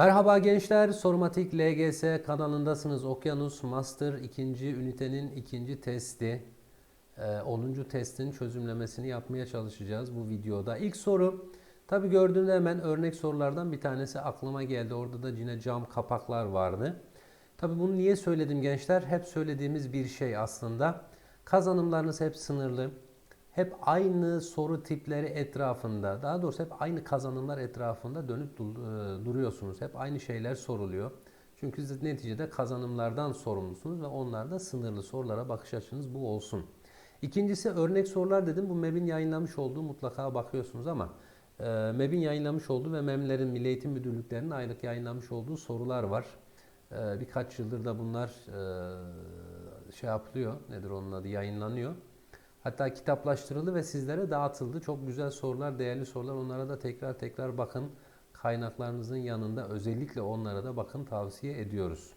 Merhaba gençler, Sormatik LGS kanalındasınız. Okyanus Master 2. ünitenin ikinci testi, e, 10. testin çözümlemesini yapmaya çalışacağız bu videoda. İlk soru, tabi gördüğümde hemen örnek sorulardan bir tanesi aklıma geldi. Orada da yine cam kapaklar vardı. Tabi bunu niye söyledim gençler? Hep söylediğimiz bir şey aslında. Kazanımlarınız hep sınırlı. Hep aynı soru tipleri etrafında, daha doğrusu hep aynı kazanımlar etrafında dönüp e, duruyorsunuz. Hep aynı şeyler soruluyor. Çünkü siz neticede kazanımlardan sorumlusunuz ve onlarda sınırlı sorulara bakış açınız bu olsun. İkincisi örnek sorular dedim. Bu MEB'in yayınlamış olduğu mutlaka bakıyorsunuz ama e, MEB'in yayınlamış olduğu ve MEM'lerin Milli Eğitim Müdürlüklerinin aylık yayınlamış olduğu sorular var. E, birkaç yıldır da bunlar e, şey yapılıyor. Nedir onun adı? Yayınlanıyor. Hatta kitaplaştırıldı ve sizlere dağıtıldı. Çok güzel sorular, değerli sorular. Onlara da tekrar tekrar bakın. Kaynaklarınızın yanında özellikle onlara da bakın tavsiye ediyoruz.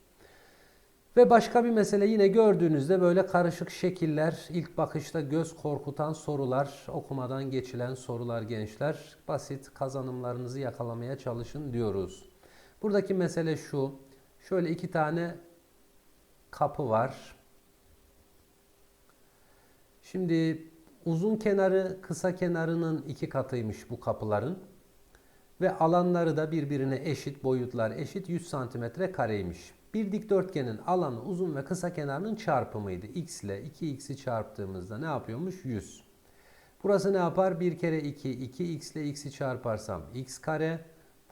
Ve başka bir mesele yine gördüğünüzde böyle karışık şekiller, ilk bakışta göz korkutan sorular, okumadan geçilen sorular gençler. Basit kazanımlarınızı yakalamaya çalışın diyoruz. Buradaki mesele şu. Şöyle iki tane kapı var. Şimdi uzun kenarı kısa kenarının iki katıymış bu kapıların. Ve alanları da birbirine eşit, boyutlar eşit 100 santimetre kareymiş. Bir dikdörtgenin alanı uzun ve kısa kenarının çarpımıydı. X ile 2x'i çarptığımızda ne yapıyormuş? 100. Burası ne yapar? 1 kere 2, 2x ile x'i çarparsam x kare.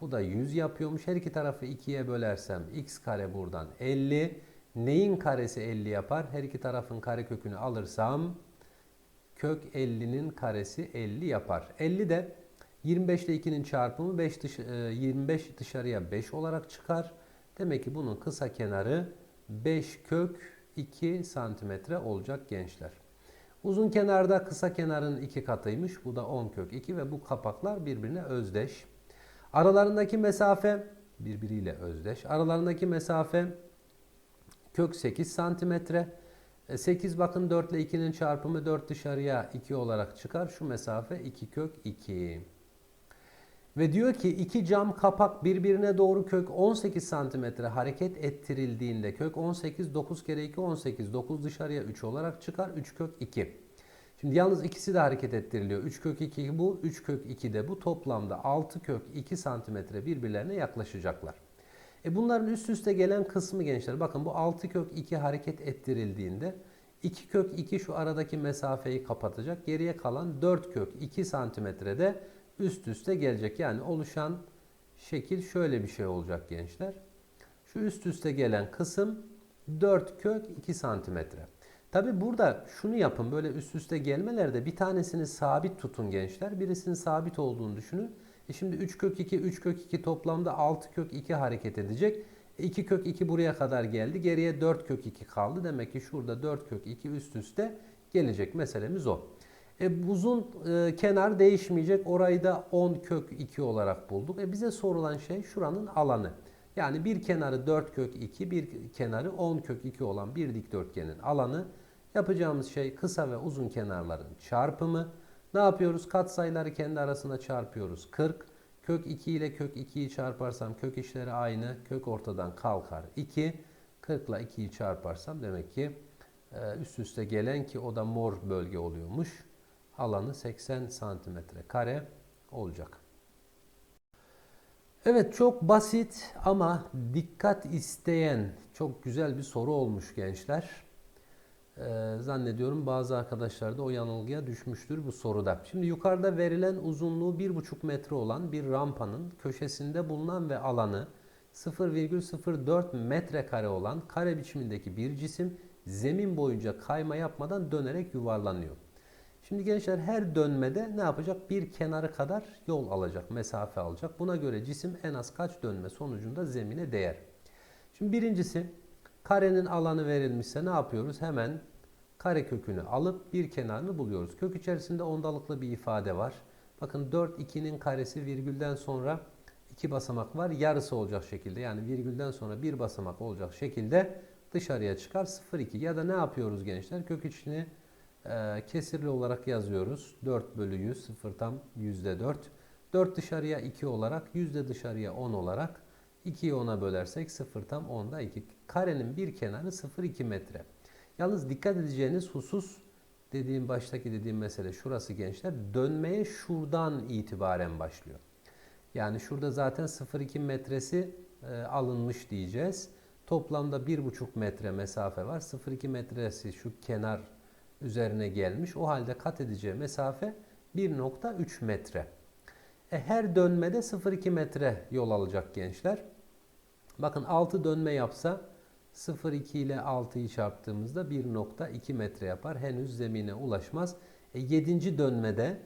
Bu da 100 yapıyormuş. Her iki tarafı 2'ye bölersem x kare buradan 50. Neyin karesi 50 yapar? Her iki tarafın kare kökünü alırsam kök 50'nin karesi 50 yapar. 50 de 25 ile 2'nin çarpımı 5 dış, 25 dışarıya 5 olarak çıkar. Demek ki bunun kısa kenarı 5 kök 2 santimetre olacak gençler. Uzun kenarda kısa kenarın 2 katıymış. Bu da 10 kök 2 ve bu kapaklar birbirine özdeş. Aralarındaki mesafe birbiriyle özdeş. Aralarındaki mesafe kök 8 santimetre. 8 bakın 4 ile 2'nin çarpımı 4 dışarıya 2 olarak çıkar. Şu mesafe 2 kök 2. Ve diyor ki iki cam kapak birbirine doğru kök 18 santimetre hareket ettirildiğinde kök 18 9 kere 2 18 9 dışarıya 3 olarak çıkar 3 kök 2. Şimdi yalnız ikisi de hareket ettiriliyor. 3 kök 2 bu 3 kök 2 de bu toplamda 6 kök 2 santimetre birbirlerine yaklaşacaklar. E bunların üst üste gelen kısmı gençler bakın bu 6 kök 2 hareket ettirildiğinde 2 kök 2 şu aradaki mesafeyi kapatacak. Geriye kalan 4 kök 2 santimetrede üst üste gelecek. Yani oluşan şekil şöyle bir şey olacak gençler. Şu üst üste gelen kısım 4 kök 2 santimetre. Tabi burada şunu yapın böyle üst üste gelmelerde bir tanesini sabit tutun gençler. Birisinin sabit olduğunu düşünün. E şimdi 3 kök 2, 3 kök 2 toplamda 6 kök 2 hareket edecek. 2 kök 2 buraya kadar geldi. Geriye 4 kök 2 kaldı. Demek ki şurada 4 kök 2 üst üste gelecek. Meselemiz o. E, uzun e, kenar değişmeyecek. Orayı da 10 kök 2 olarak bulduk. E, bize sorulan şey şuranın alanı. Yani bir kenarı 4 kök 2, bir kenarı 10 kök 2 olan bir dikdörtgenin alanı. Yapacağımız şey kısa ve uzun kenarların çarpımı. Ne yapıyoruz? Katsayıları kendi arasında çarpıyoruz. 40. Kök 2 ile kök 2'yi çarparsam kök işleri aynı. Kök ortadan kalkar 2. 40 ile 2'yi çarparsam demek ki e, üst üste gelen ki o da mor bölge oluyormuş. Alanı 80 santimetre kare olacak. Evet çok basit ama dikkat isteyen çok güzel bir soru olmuş gençler. Ee, zannediyorum bazı arkadaşlar da o yanılgıya düşmüştür bu soruda. Şimdi yukarıda verilen uzunluğu 1,5 metre olan bir rampanın köşesinde bulunan ve alanı 0,04 metrekare olan kare biçimindeki bir cisim zemin boyunca kayma yapmadan dönerek yuvarlanıyor. Şimdi gençler her dönmede ne yapacak? Bir kenarı kadar yol alacak, mesafe alacak. Buna göre cisim en az kaç dönme sonucunda zemine değer. Şimdi birincisi karenin alanı verilmişse ne yapıyoruz? Hemen kare kökünü alıp bir kenarını buluyoruz. Kök içerisinde ondalıklı bir ifade var. Bakın 4 2'nin karesi virgülden sonra iki basamak var. Yarısı olacak şekilde yani virgülden sonra bir basamak olacak şekilde dışarıya çıkar 0,2 ya da ne yapıyoruz gençler? Kök içini e, kesirli olarak yazıyoruz. 4 bölü 100 sıfır tam yüzde 4. 4 dışarıya 2 olarak yüzde dışarıya 10 olarak 2'yi 10'a bölersek 0 tam 10'da 2. Karenin bir kenarı 0,2 metre. Yalnız dikkat edeceğiniz husus dediğim baştaki dediğim mesele şurası gençler. Dönmeye şuradan itibaren başlıyor. Yani şurada zaten 0,2 metresi e, alınmış diyeceğiz. Toplamda 1,5 metre mesafe var. 0,2 metresi şu kenar üzerine gelmiş. O halde kat edeceği mesafe 1,3 metre. E, her dönmede 0,2 metre yol alacak gençler. Bakın 6 dönme yapsa 0,2 ile 6'yı çarptığımızda 1,2 metre yapar. Henüz zemine ulaşmaz. E, 7. dönmede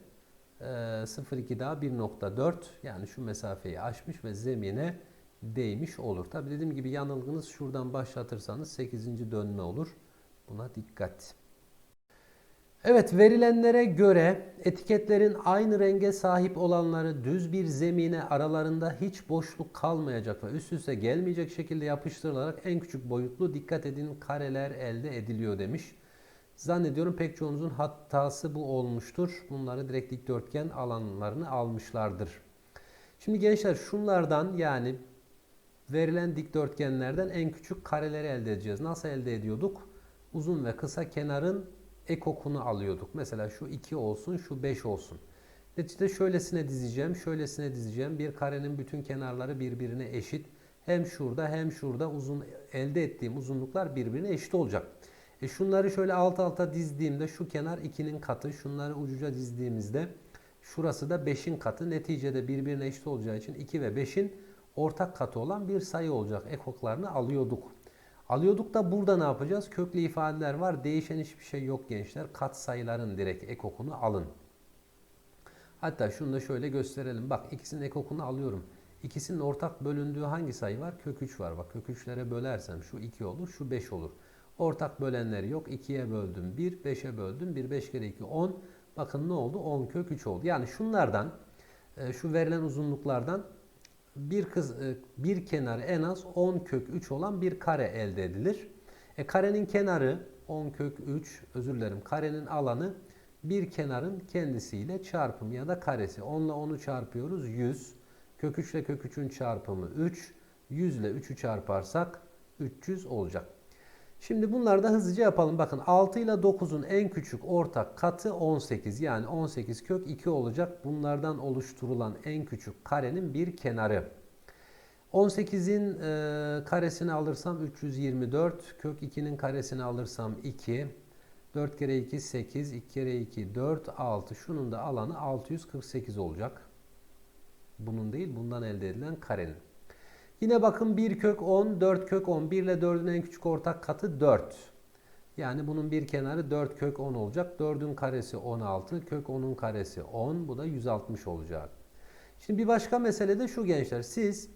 e, 0,2 daha 1,4 yani şu mesafeyi aşmış ve zemine değmiş olur. Tabi dediğim gibi yanılgınız şuradan başlatırsanız 8. dönme olur. Buna dikkat. Evet verilenlere göre etiketlerin aynı renge sahip olanları düz bir zemine aralarında hiç boşluk kalmayacak ve üst üste gelmeyecek şekilde yapıştırılarak en küçük boyutlu dikkat edin kareler elde ediliyor demiş. Zannediyorum pek çoğunuzun hatası bu olmuştur. Bunları direkt dikdörtgen alanlarını almışlardır. Şimdi gençler şunlardan yani verilen dikdörtgenlerden en küçük kareleri elde edeceğiz. Nasıl elde ediyorduk? Uzun ve kısa kenarın ekokunu alıyorduk. Mesela şu 2 olsun, şu 5 olsun. Neticede şöylesine dizeceğim, şöylesine dizeceğim. Bir karenin bütün kenarları birbirine eşit. Hem şurada hem şurada uzun elde ettiğim uzunluklar birbirine eşit olacak. E şunları şöyle alt alta dizdiğimde şu kenar 2'nin katı, şunları ucuca dizdiğimizde şurası da 5'in katı. Neticede birbirine eşit olacağı için 2 ve 5'in ortak katı olan bir sayı olacak. Ekoklarını alıyorduk. Alıyorduk da burada ne yapacağız? Köklü ifadeler var. Değişen hiçbir şey yok gençler. Kat sayıların direkt ekokunu alın. Hatta şunu da şöyle gösterelim. Bak ikisinin ekokunu alıyorum. İkisinin ortak bölündüğü hangi sayı var? Kök 3 var. Bak kök 3'lere bölersem şu 2 olur, şu 5 olur. Ortak bölenleri yok. 2'ye böldüm 1, 5'e böldüm 1, 5 kere 2, 10. Bakın ne oldu? 10 kök 3 oldu. Yani şunlardan, e, şu verilen uzunluklardan bir kız e, bir kenarı en az 10 kök 3 olan bir kare elde edilir. E karenin kenarı 10 kök 3 özür dilerim. Karenin alanı bir kenarın kendisiyle çarpımı ya da karesi. 10 ile 10'u çarpıyoruz 100. Kök 3 ile kök 3'ün çarpımı 3. 100 ile 3'ü çarparsak 300 olacak. Şimdi bunları da hızlıca yapalım. Bakın 6 ile 9'un en küçük ortak katı 18. Yani 18 kök 2 olacak. Bunlardan oluşturulan en küçük karenin bir kenarı. 18'in e, karesini alırsam 324. Kök 2'nin karesini alırsam 2. 4 kere 2 8. 2 kere 2 4 6. Şunun da alanı 648 olacak. Bunun değil bundan elde edilen karenin. Yine bakın 1 kök 10, 4 kök 10. 1 ile 4'ün en küçük ortak katı 4. Yani bunun bir kenarı 4 kök 10 olacak. 4'ün karesi 16, kök 10'un karesi 10. Bu da 160 olacak. Şimdi bir başka mesele de şu gençler. Siz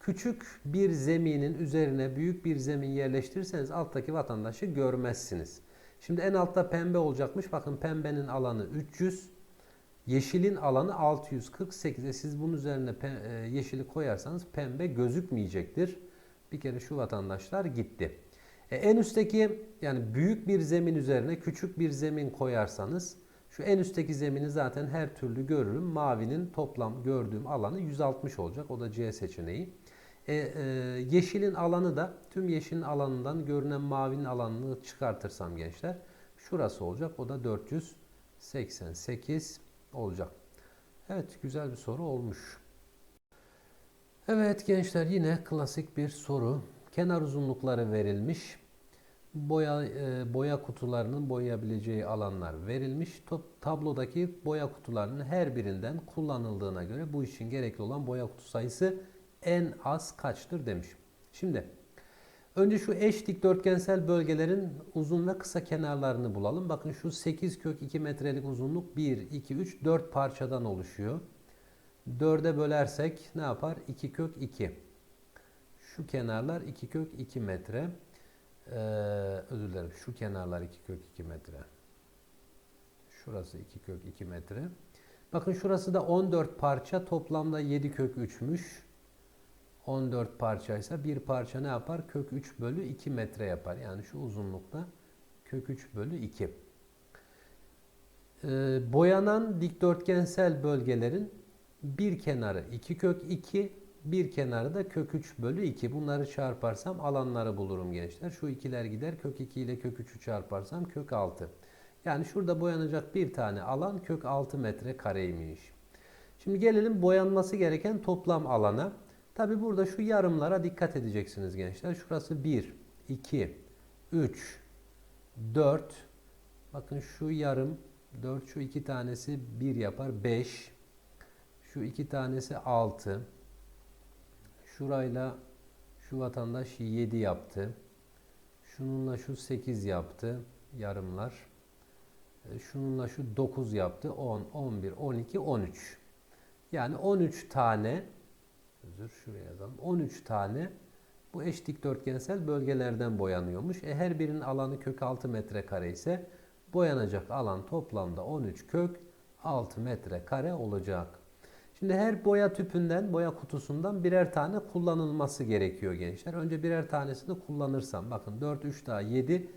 küçük bir zeminin üzerine büyük bir zemin yerleştirirseniz alttaki vatandaşı görmezsiniz. Şimdi en altta pembe olacakmış. Bakın pembenin alanı 300. Yeşilin alanı 648. E siz bunun üzerine e, yeşili koyarsanız pembe gözükmeyecektir. Bir kere şu vatandaşlar gitti. E en üstteki yani büyük bir zemin üzerine küçük bir zemin koyarsanız şu en üstteki zemini zaten her türlü görürüm. Mavinin toplam gördüğüm alanı 160 olacak. O da C seçeneği. E, e, yeşilin alanı da tüm yeşilin alanından görünen mavinin alanını çıkartırsam gençler şurası olacak. O da 488 olacak. Evet güzel bir soru olmuş. Evet gençler yine klasik bir soru. Kenar uzunlukları verilmiş. Boya e, boya kutularının boyayabileceği alanlar verilmiş. Top, tablodaki boya kutularının her birinden kullanıldığına göre bu için gerekli olan boya kutu sayısı en az kaçtır demiş. Şimdi önce şu eş dikdörtgensel bölgelerin uzun ve kısa kenarlarını bulalım. Bakın şu 8 kök 2 metrelik uzunluk 1, 2, 3, 4 parçadan oluşuyor. 4'e bölersek ne yapar? 2 kök 2. Şu kenarlar 2 kök 2 metre. Ee, özür dilerim. Şu kenarlar 2 kök 2 metre. Şurası 2 kök 2 metre. Bakın şurası da 14 parça. Toplamda 7 kök 3'müş. 14 parçaysa bir parça ne yapar? Kök 3 bölü 2 metre yapar. Yani şu uzunlukta kök 3 bölü 2. Ee, boyanan dikdörtgensel bölgelerin bir kenarı 2 kök 2, Bir kenarı da kök 3 bölü 2. Bunları çarparsam alanları bulurum gençler. Şu ikiler gider. Kök 2 ile kök 3'ü çarparsam kök 6. Yani şurada boyanacak bir tane alan kök 6 metre kareymiş. Şimdi gelelim boyanması gereken toplam alana. Tabi burada şu yarımlara dikkat edeceksiniz gençler. Şurası 1, 2, 3, 4. Bakın şu yarım 4 şu iki tanesi 1 yapar 5. Şu iki tanesi 6. Şurayla şu vatandaş 7 yaptı. Şununla şu 8 yaptı yarımlar. E, Şununla şu 9 yaptı. 10, 11, 12, 13. Yani 13 tane özür şuraya yazalım. 13 tane bu eş dikdörtgensel bölgelerden boyanıyormuş. E her birinin alanı kök 6 metrekare ise boyanacak alan toplamda 13 kök 6 metrekare olacak. Şimdi her boya tüpünden, boya kutusundan birer tane kullanılması gerekiyor gençler. Önce birer tanesini kullanırsam, bakın 4, 3 daha 7,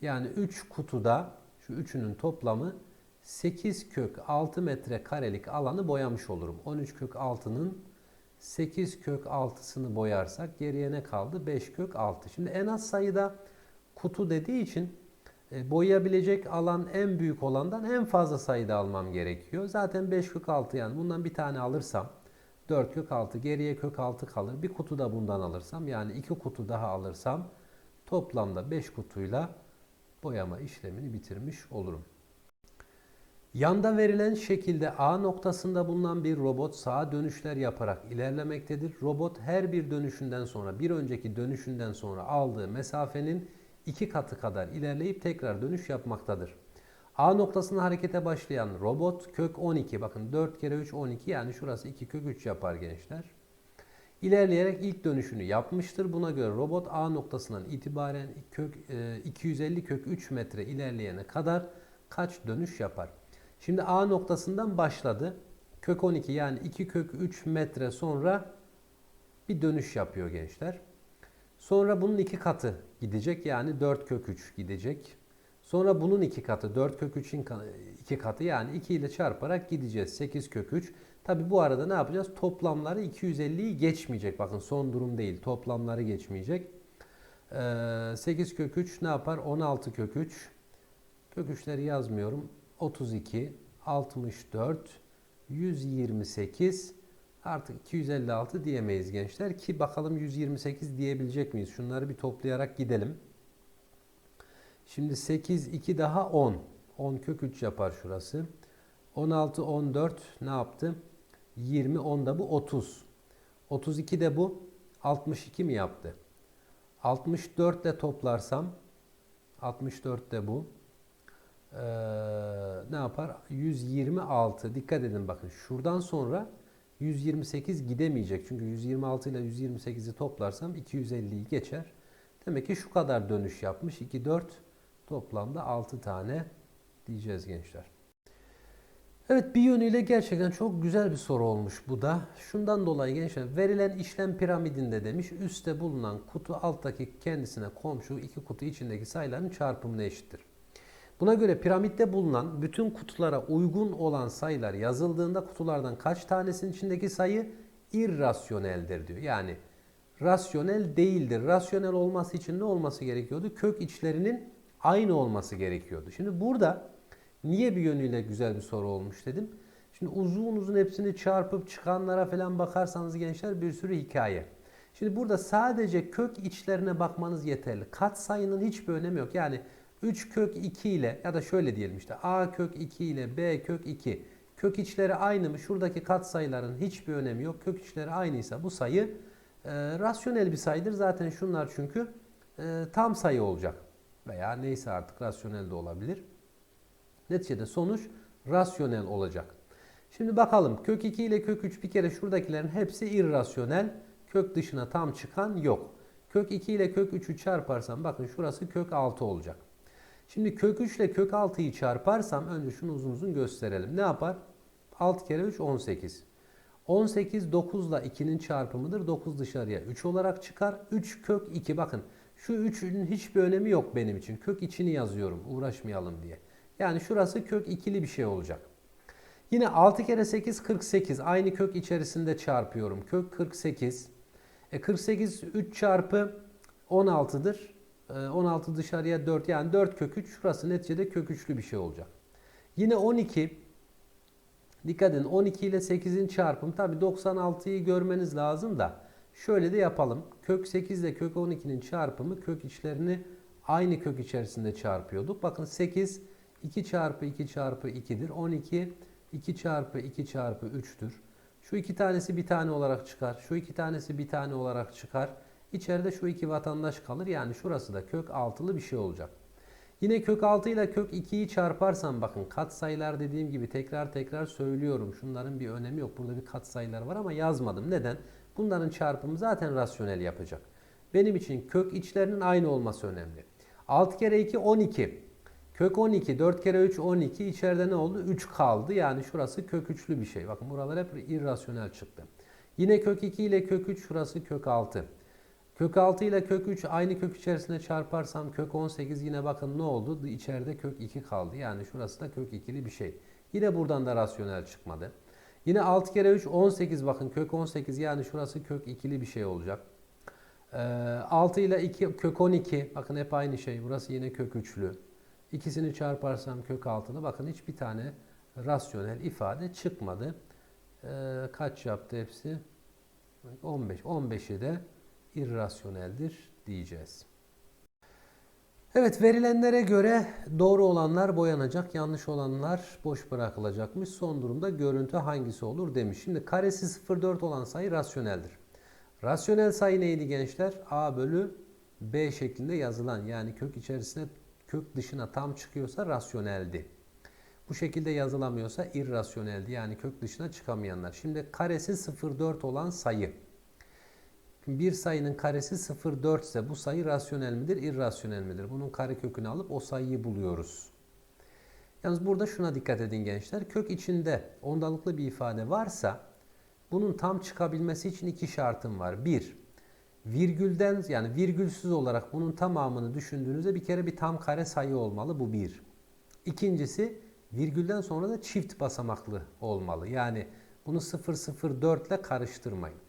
yani 3 kutuda, şu üçünün toplamı 8 kök 6 metrekarelik alanı boyamış olurum. 13 kök 6'nın 8 kök 6'sını boyarsak geriye ne kaldı? 5 kök 6. Şimdi en az sayıda kutu dediği için e, boyayabilecek alan en büyük olandan en fazla sayıda almam gerekiyor. Zaten 5 kök 6 yani bundan bir tane alırsam 4 kök 6 geriye kök 6 kalır. Bir kutu da bundan alırsam yani 2 kutu daha alırsam toplamda 5 kutuyla boyama işlemini bitirmiş olurum. Yanda verilen şekilde A noktasında bulunan bir robot sağa dönüşler yaparak ilerlemektedir. Robot her bir dönüşünden sonra bir önceki dönüşünden sonra aldığı mesafenin iki katı kadar ilerleyip tekrar dönüş yapmaktadır. A noktasına harekete başlayan robot kök 12 bakın 4 kere 3 12 yani şurası 2 kök 3 yapar gençler. İlerleyerek ilk dönüşünü yapmıştır. Buna göre robot A noktasından itibaren kök, e, 250 kök 3 metre ilerleyene kadar kaç dönüş yapar? Şimdi A noktasından başladı. Kök 12 yani 2 kök 3 metre sonra bir dönüş yapıyor gençler. Sonra bunun iki katı gidecek yani 4 kök 3 gidecek. Sonra bunun iki katı 4 kök 3'in iki katı yani 2 ile çarparak gideceğiz 8 kök 3. Tabi bu arada ne yapacağız? Toplamları 250'yi geçmeyecek. Bakın son durum değil. Toplamları geçmeyecek. Ee, 8 kök 3 ne yapar? 16 kök 3. Kök 3'leri yazmıyorum. 32, 64, 128, artık 256 diyemeyiz gençler ki bakalım 128 diyebilecek miyiz? Şunları bir toplayarak gidelim. Şimdi 8, 2 daha 10. 10 kök 3 yapar şurası. 16, 14 ne yaptı? 20, 10 da bu 30. 32 de bu 62 mi yaptı? 64 ile toplarsam 64 de bu ee, ne yapar? 126. Dikkat edin bakın. Şuradan sonra 128 gidemeyecek. Çünkü 126 ile 128'i toplarsam 250'yi geçer. Demek ki şu kadar dönüş yapmış. 2, 4 toplamda 6 tane diyeceğiz gençler. Evet bir yönüyle gerçekten çok güzel bir soru olmuş bu da. Şundan dolayı gençler verilen işlem piramidinde demiş üstte bulunan kutu alttaki kendisine komşu iki kutu içindeki sayıların çarpımına eşittir. Buna göre piramitte bulunan bütün kutulara uygun olan sayılar yazıldığında kutulardan kaç tanesinin içindeki sayı irrasyoneldir diyor. Yani rasyonel değildir. Rasyonel olması için ne olması gerekiyordu? Kök içlerinin aynı olması gerekiyordu. Şimdi burada niye bir yönüyle güzel bir soru olmuş dedim. Şimdi uzun uzun hepsini çarpıp çıkanlara falan bakarsanız gençler bir sürü hikaye. Şimdi burada sadece kök içlerine bakmanız yeterli. Kat sayının hiçbir önemi yok. Yani 3 kök 2 ile ya da şöyle diyelim işte a kök 2 ile b kök 2 kök içleri aynı mı? Şuradaki kat sayıların hiçbir önemi yok. Kök içleri aynıysa bu sayı e, rasyonel bir sayıdır. Zaten şunlar çünkü e, tam sayı olacak. Veya neyse artık rasyonel de olabilir. Neticede sonuç rasyonel olacak. Şimdi bakalım kök 2 ile kök 3 bir kere şuradakilerin hepsi irrasyonel. Kök dışına tam çıkan yok. Kök 2 ile kök 3'ü çarparsam bakın şurası kök 6 olacak. Şimdi kök 3 ile kök 6'yı çarparsam önce şunu uzun uzun gösterelim. Ne yapar? 6 kere 3 18. 18 9 ile 2'nin çarpımıdır. 9 dışarıya 3 olarak çıkar. 3 kök 2 bakın. Şu 3'ün hiçbir önemi yok benim için. Kök içini yazıyorum uğraşmayalım diye. Yani şurası kök ikili bir şey olacak. Yine 6 kere 8 48. Aynı kök içerisinde çarpıyorum. Kök 48. E 48 3 çarpı 16'dır. E 16 dışarıya 4 yani 4 kök 3. Şurası neticede kök 3'lü bir şey olacak. Yine 12. Dikkat edin 12 ile 8'in çarpımı. Tabi 96'yı görmeniz lazım da. Şöyle de yapalım. Kök 8 ile kök 12'nin çarpımı kök içlerini aynı kök içerisinde çarpıyorduk. Bakın 8 2 çarpı 2 çarpı 2'dir. 12 2 çarpı 2 çarpı 3'tür. Şu iki tanesi bir tane olarak çıkar. Şu iki tanesi bir tane olarak çıkar. İçeride şu iki vatandaş kalır. Yani şurası da kök altılı bir şey olacak. Yine kök 6 ile kök 2'yi çarparsam bakın katsayılar dediğim gibi tekrar tekrar söylüyorum. Şunların bir önemi yok. Burada bir katsayılar var ama yazmadım. Neden? Bunların çarpımı zaten rasyonel yapacak. Benim için kök içlerinin aynı olması önemli. 6 kere 2 12. Kök 12, 4 kere 3 12. İçeride ne oldu? 3 kaldı. Yani şurası kök 3'lü bir şey. Bakın buralar hep irrasyonel çıktı. Yine kök 2 ile kök 3 şurası kök 6. Kök 6 ile kök 3 aynı kök içerisine çarparsam kök 18 yine bakın ne oldu? İçeride kök 2 kaldı. Yani şurası da kök 2'li bir şey. Yine buradan da rasyonel çıkmadı. Yine 6 kere 3 18 bakın kök 18 yani şurası kök 2'li bir şey olacak. Ee, 6 ile 2 kök 12 bakın hep aynı şey. Burası yine kök 3'lü. İkisini çarparsam kök 6'lı. Bakın hiçbir tane rasyonel ifade çıkmadı. Ee, kaç yaptı hepsi? 15. 15'i de irrasyoneldir diyeceğiz. Evet verilenlere göre doğru olanlar boyanacak, yanlış olanlar boş bırakılacakmış. Son durumda görüntü hangisi olur demiş. Şimdi karesi 0,4 olan sayı rasyoneldir. Rasyonel sayı neydi gençler? A bölü B şeklinde yazılan yani kök içerisine kök dışına tam çıkıyorsa rasyoneldi. Bu şekilde yazılamıyorsa irrasyoneldi yani kök dışına çıkamayanlar. Şimdi karesi 0,4 olan sayı. Bir sayının karesi 0,4 ise bu sayı rasyonel midir, irrasyonel midir? Bunun kare kökünü alıp o sayıyı buluyoruz. Yalnız burada şuna dikkat edin gençler. Kök içinde ondalıklı bir ifade varsa bunun tam çıkabilmesi için iki şartım var. Bir, virgülden yani virgülsüz olarak bunun tamamını düşündüğünüzde bir kere bir tam kare sayı olmalı. Bu bir. İkincisi virgülden sonra da çift basamaklı olmalı. Yani bunu 004 ile karıştırmayın.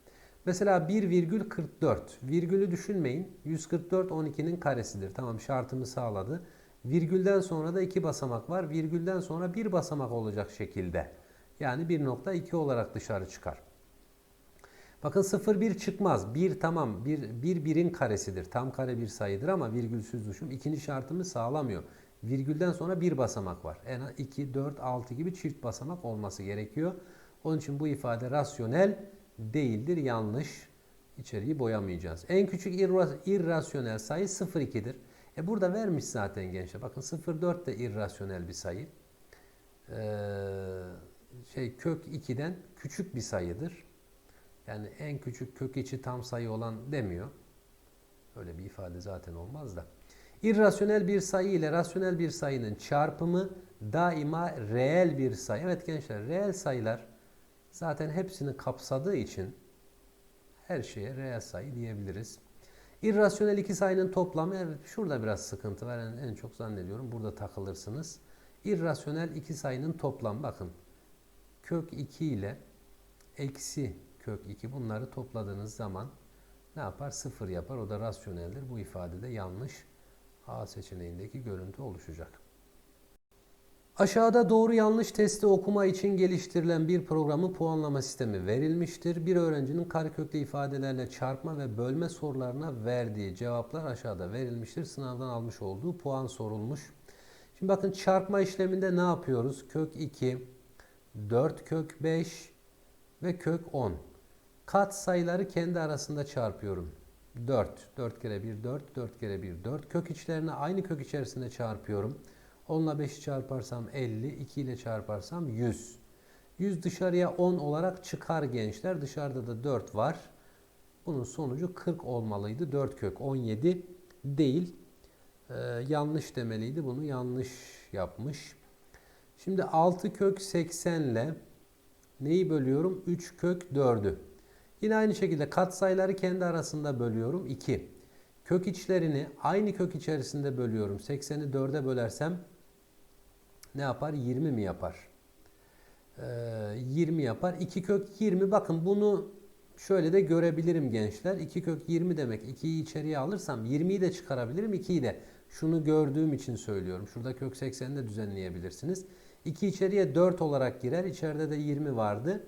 Mesela 1,44. Virgülü düşünmeyin. 144 12'nin karesidir. Tamam şartımı sağladı. Virgülden sonra da iki basamak var. Virgülden sonra bir basamak olacak şekilde. Yani 1.2 olarak dışarı çıkar. Bakın 0,1 çıkmaz. 1 tamam. 1, 1 birin karesidir. Tam kare bir sayıdır ama virgülsüz düşüm. İkinci şartımı sağlamıyor. Virgülden sonra bir basamak var. En az 2, 4, 6 gibi çift basamak olması gerekiyor. Onun için bu ifade rasyonel değildir, yanlış. İçeriği boyamayacağız. En küçük irrasyonel sayı 0,2'dir. E burada vermiş zaten gençler. Bakın 0,4 de irrasyonel bir sayı. Ee, şey kök 2'den küçük bir sayıdır. Yani en küçük kök içi tam sayı olan demiyor. Öyle bir ifade zaten olmaz da. İrrasyonel bir sayı ile rasyonel bir sayının çarpımı daima reel bir sayı. Evet gençler reel sayılar zaten hepsini kapsadığı için her şeye reel sayı diyebiliriz. İrrasyonel iki sayının toplamı evet şurada biraz sıkıntı var. Yani en çok zannediyorum burada takılırsınız. İrrasyonel iki sayının toplam bakın kök 2 ile eksi kök 2 bunları topladığınız zaman ne yapar? Sıfır yapar. O da rasyoneldir. Bu ifadede yanlış A seçeneğindeki görüntü oluşacak. Aşağıda doğru yanlış testi okuma için geliştirilen bir programın puanlama sistemi verilmiştir. Bir öğrencinin kareköklü ifadelerle çarpma ve bölme sorularına verdiği cevaplar aşağıda verilmiştir. Sınavdan almış olduğu puan sorulmuş. Şimdi bakın çarpma işleminde ne yapıyoruz? Kök 2, 4 kök 5 ve kök 10. Kat sayıları kendi arasında çarpıyorum. 4. 4 kere 1 4, 4 kere 1 4. Kök içlerini aynı kök içerisinde çarpıyorum. 10 ile 5'i çarparsam 50, 2 ile çarparsam 100. 100 dışarıya 10 olarak çıkar gençler. Dışarıda da 4 var. Bunun sonucu 40 olmalıydı. 4 kök 17 değil. Ee, yanlış demeliydi. Bunu yanlış yapmış. Şimdi 6 kök 80 ile neyi bölüyorum? 3 kök 4'ü. Yine aynı şekilde katsayıları kendi arasında bölüyorum. 2. Kök içlerini aynı kök içerisinde bölüyorum. 80'i 4'e bölersem ne yapar? 20 mi yapar? Ee, 20 yapar. 2 kök 20 bakın bunu şöyle de görebilirim gençler. 2 kök 20 demek 2'yi içeriye alırsam 20'yi de çıkarabilirim 2'yi de. Şunu gördüğüm için söylüyorum. Şurada kök 80'i de düzenleyebilirsiniz. 2 içeriye 4 olarak girer. İçeride de 20 vardı.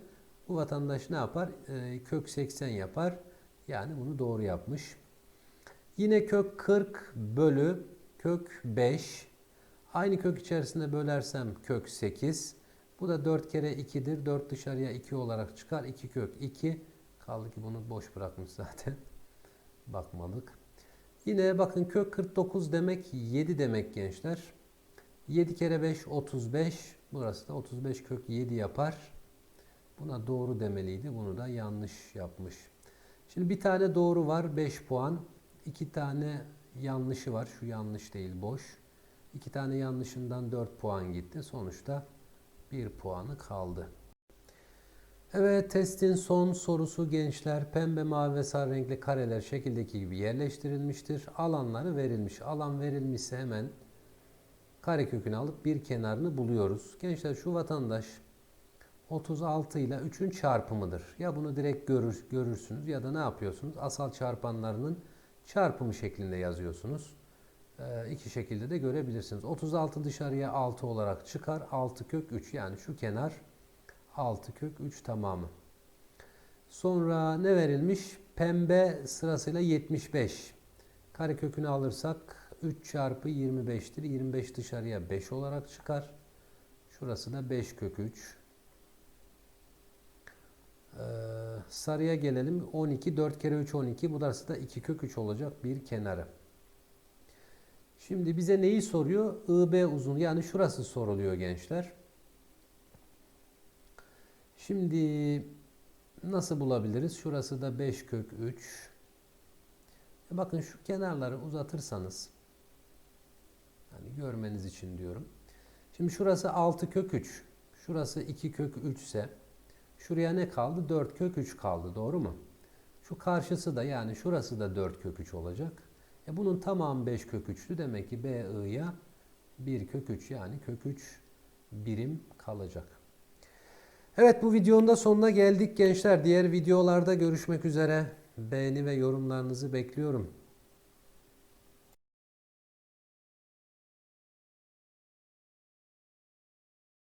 Bu vatandaş ne yapar? Ee, kök 80 yapar. Yani bunu doğru yapmış. Yine kök 40 bölü kök 5. Aynı kök içerisinde bölersem kök 8. Bu da 4 kere 2'dir. 4 dışarıya 2 olarak çıkar. 2 kök 2. Kaldı ki bunu boş bırakmış zaten. Bakmadık. Yine bakın kök 49 demek 7 demek gençler. 7 kere 5 35. Burası da 35 kök 7 yapar. Buna doğru demeliydi. Bunu da yanlış yapmış. Şimdi bir tane doğru var 5 puan. İki tane yanlışı var. Şu yanlış değil boş. İki tane yanlışından 4 puan gitti. Sonuçta 1 puanı kaldı. Evet testin son sorusu gençler. Pembe, mavi ve sarı renkli kareler şekildeki gibi yerleştirilmiştir. Alanları verilmiş. Alan verilmişse hemen karekökünü alıp bir kenarını buluyoruz. Gençler şu vatandaş 36 ile 3'ün çarpımıdır. Ya bunu direkt görür, görürsünüz ya da ne yapıyorsunuz? Asal çarpanlarının çarpımı şeklinde yazıyorsunuz. Ee, iki şekilde de görebilirsiniz. 36 dışarıya 6 olarak çıkar. 6 kök 3 yani şu kenar 6 kök 3 tamamı. Sonra ne verilmiş? Pembe sırasıyla 75. Karekökünü alırsak 3 çarpı 25'tir. 25 dışarıya 5 olarak çıkar. Şurası da 5 kök 3. Ee, sarıya gelelim. 12, 4 kere 3 12. Burası da 2 kök 3 olacak bir kenarı. Şimdi bize neyi soruyor? IB uzun yani şurası soruluyor gençler. Şimdi nasıl bulabiliriz? Şurası da 5 kök 3. E bakın şu kenarları uzatırsanız yani görmeniz için diyorum. Şimdi şurası 6 kök 3. Şurası 2 kök 3 ise şuraya ne kaldı? 4 kök 3 kaldı. Doğru mu? Şu karşısı da yani şurası da 4 kök 3 olacak. E bunun tamamı 5 kök 3'tü. Demek ki BI'ya 1 kök 3 yani kök 3 birim kalacak. Evet bu videonun da sonuna geldik gençler. Diğer videolarda görüşmek üzere. Beğeni ve yorumlarınızı bekliyorum.